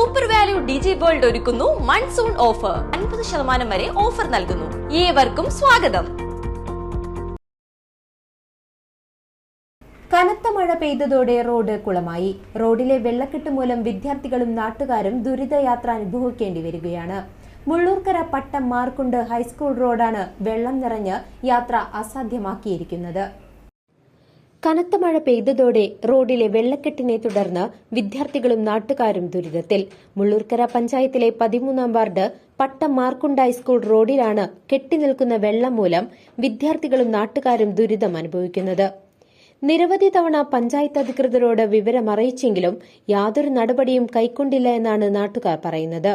Super value ഡിജി world ഒരുക്കുന്നു. Monsoon offer അൻപത് ശതമാനം വരെ ഓഫർ നൽകുന്നു. ഏവർക്കും സ്വാഗതം. കനത്ത മഴ പെയ്തതോടെ റോഡ് കുളമായി. റോഡിലെ വെള്ളക്കെട്ട് മൂലം വിദ്യാർത്ഥികളും നാട്ടുകാരും ദുരിതയാത്ര അനുഭവിക്കേണ്ടി വരികയാണ്. മുള്ളൂർക്കര പട്ടം മാർക്കുണ്ട് ഹൈസ്കൂൾ റോഡാണ് വെള്ളം നിറഞ്ഞ് യാത്ര അസാധ്യമാക്കിയിരിക്കുന്നത്. കനത്ത മഴ പെയ്തതോടെ റോഡിലെ വെള്ളക്കെട്ടിനെ തുടർന്ന് വിദ്യാർത്ഥികളും നാട്ടുകാരും ദുരിതത്തിൽ. മുള്ളൂർക്കര പഞ്ചായത്തിലെ പതിമൂന്നാം വാർഡ് പട്ടം മാർക്കുണ്ടായി സ്കൂൾ റോഡിലാണ് കെട്ടിനിൽക്കുന്ന വെള്ളം മൂലം വിദ്യാർത്ഥികളും നാട്ടുകാരും ദുരിതം അനുഭവിക്കുന്നത്. നിരവധി തവണ പഞ്ചായത്ത് അധികൃതരോട് വിവരമറിയിച്ചെങ്കിലും യാതൊരു നടപടിയും കൈക്കൊണ്ടില്ല എന്നാണ് നാട്ടുകാർ പറയുന്നത്.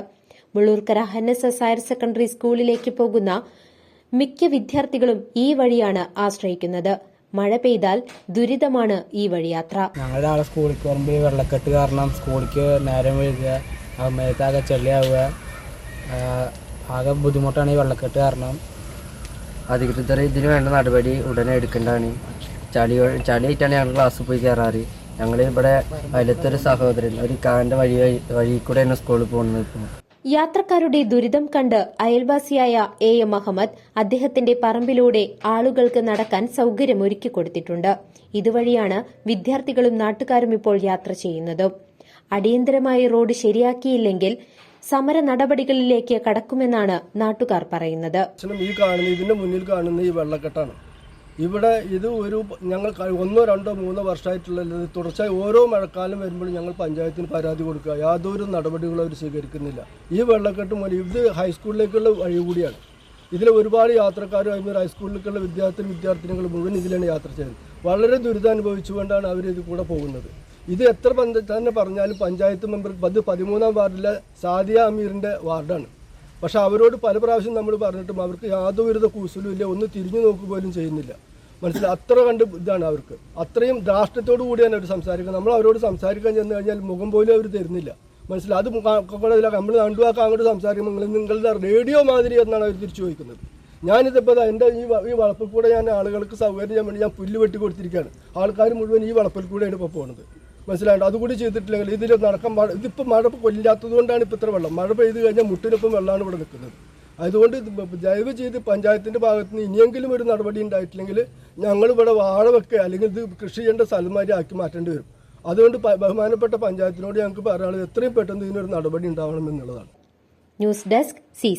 മുള്ളൂർക്കര ഹെൻഎസ്എസ് ഹയർ സെക്കൻഡറി സ്കൂളിലേക്ക് പോകുന്ന മിക്ക വിദ്യാർത്ഥികളും ഈ വഴിയാണ് ആശ്രയിക്കുന്നത്. മഴ പെയ്താൽ ദുരിതമാണ് ഈ വഴിയാത്ര. ഞങ്ങളുടെ ആളെ സ്കൂളിലേക്ക് വരുമ്പോൾ വെള്ളക്കെട്ട് കാരണം സ്കൂളിലേക്ക് നേരം വീഴുക ആ മേത്താകെ ചെള്ളിയാവുക ആകെ ബുദ്ധിമുട്ടാണ് ഈ വെള്ളക്കെട്ട് കാരണം. അധികൃതർ ഇതിന് വേണ്ട നടപടി ഉടനെ എടുക്കേണ്ടതാണ്. ചളി ചളിയായിട്ടാണ് ഞങ്ങൾ ക്ലാസ്സിൽ പോയി കയറാറ് ഞങ്ങൾ ഇവിടെ അതിലത്തൊരു സഹോദരൻ ഒരു കാറിന്റെ വഴി വഴി കൂടെയാണ് സ്കൂളിൽ പോകുന്നത് ഇപ്പോൾ യാത്രക്കാരുടെ ദുരിതം കണ്ട് അയൽവാസിയായ എ എം അഹമ്മദ് അദ്ദേഹത്തിന്റെ പറമ്പിലൂടെ ആളുകൾക്ക് നടക്കാൻ സൌകര്യമൊരുക്കി കൊടുത്തിട്ടുണ്ട്. ഇതുവഴിയാണ് വിദ്യാർത്ഥികളും നാട്ടുകാരും ഇപ്പോൾ യാത്ര ചെയ്യുന്നത്. അടിയന്തരമായി റോഡ് ശരിയാക്കിയില്ലെങ്കിൽ സമര നടപടികളിലേക്ക് കടക്കുമെന്നാണ് നാട്ടുകാർ പറയുന്നത്. ഈ കാണുന്ന ഇതിന്റെ മുന്നിൽ കാണുന്ന ഈ വെള്ളക്കെട്ടാണ്. ഇവിടെ ഇത് ഒരു ഞങ്ങൾ ഒന്നോ രണ്ടോ മൂന്നോ വർഷമായിട്ടുള്ള തുടർച്ചയായി ഓരോ മഴക്കാലം വരുമ്പോഴും ഞങ്ങൾ പഞ്ചായത്തിന് പരാതി കൊടുക്കുക. യാതൊരു നടപടികളും അവർ സ്വീകരിക്കുന്നില്ല. ഈ വെള്ളക്കെട്ട് മൂലം ഇത് ഹൈസ്കൂളിലേക്കുള്ള വഴി കൂടിയാണ്. ഇതിൽ ഒരുപാട് യാത്രക്കാരും അതിന് ഹൈസ്കൂളിലേക്കുള്ള വിദ്യാർത്ഥി വിദ്യാർത്ഥിനികൾ മുഴുവൻ ഇതിലാണ് യാത്ര ചെയ്യുന്നത്. വളരെ ദുരിതം അനുഭവിച്ചുകൊണ്ടാണ് അവർ ഇത് കൂടെ പോകുന്നത്. ഇത് എത്ര തന്നെ പറഞ്ഞാലും പഞ്ചായത്ത് മെമ്പർ പത് പതിമൂന്നാം വാർഡിലെ സാദിയ അമീറിന്റെ വാർഡാണ്. പക്ഷെ അവരോട് പല പ്രാവശ്യം നമ്മൾ പറഞ്ഞിട്ടും അവർക്ക് യാതൊരുവിധ കൂസലും ഇല്ല. ഒന്ന് തിരിഞ്ഞു നോക്കുക പോലും ചെയ്യുന്നില്ല. മനസ്സിലായി അത്ര കണ്ട് ഇതാണ് അവർക്ക്. അത്രയും രാഷ്ട്രത്തോടു കൂടിയാണ് അവർ സംസാരിക്കുന്നത് നമ്മൾ അവരോട് സംസാരിക്കാൻ ചെന്ന് കഴിഞ്ഞാൽ മുഖം പോലും അവർ തരുന്നില്ല. മനസ്സിലായി അത് കൂടെ നമ്മൾ രണ്ടുവാക്ക് അങ്ങോട്ട് സംസാരിക്കുമ്പോൾ നിങ്ങൾ നിങ്ങളുടെ റേഡിയോ മാതിരി എന്നാണ് അവർ തിരിച്ചു ചോദിക്കുന്നത്. ഞാനിതിപ്പോൾ എന്റെ ഈ ഈ വളപ്പിൽ കൂടെ ഞാൻ ആളുകൾക്ക് സൗകര്യം ചെയ്യാൻ വേണ്ടി ഞാൻ പുല്ല് വെട്ടി കൊടുത്തിരിക്കുകയാണ്. ആൾക്കാർ മുഴുവൻ ഈ വളപ്പിൽ കൂടെയാണ് ഇപ്പോൾ പോകുന്നത് മനസ്സിലായിട്ട് അതുകൂടി ചെയ്തിട്ടില്ലെങ്കിൽ ഇതിൽ നടക്കാൻ മഴ ഇതിപ്പോൾ മഴ കൊല്ലാത്തത് കൊണ്ടാണ് ഇപ്പോൾ ഇത്ര വെള്ളം. മഴ പെയ്ത് കഴിഞ്ഞാൽ മുട്ടിനൊപ്പം വെള്ളമാണ് ഇവിടെ നിൽക്കുന്നത്. അതുകൊണ്ട് ദയവ് ചെയ്ത് പഞ്ചായത്തിന്റെ ഭാഗത്ത് നിന്ന് ഇനിയെങ്കിലും ഒരു നടപടി ഉണ്ടായിട്ടില്ലെങ്കിൽ ഞങ്ങൾ ഇവിടെ വാഴ വെക്കുക അല്ലെങ്കിൽ ഇത് കൃഷി ചെയ്യേണ്ട സ്ഥലമാരി ആക്കി മാറ്റേണ്ടി വരും. അതുകൊണ്ട് ബഹുമാനപ്പെട്ട പഞ്ചായത്തിനോട് ഞങ്ങൾക്ക് പറയാനുള്ളത് എത്രയും പെട്ടെന്ന് ഇതിനൊരു നടപടി ഉണ്ടാവണം എന്നുള്ളതാണ്. News desk C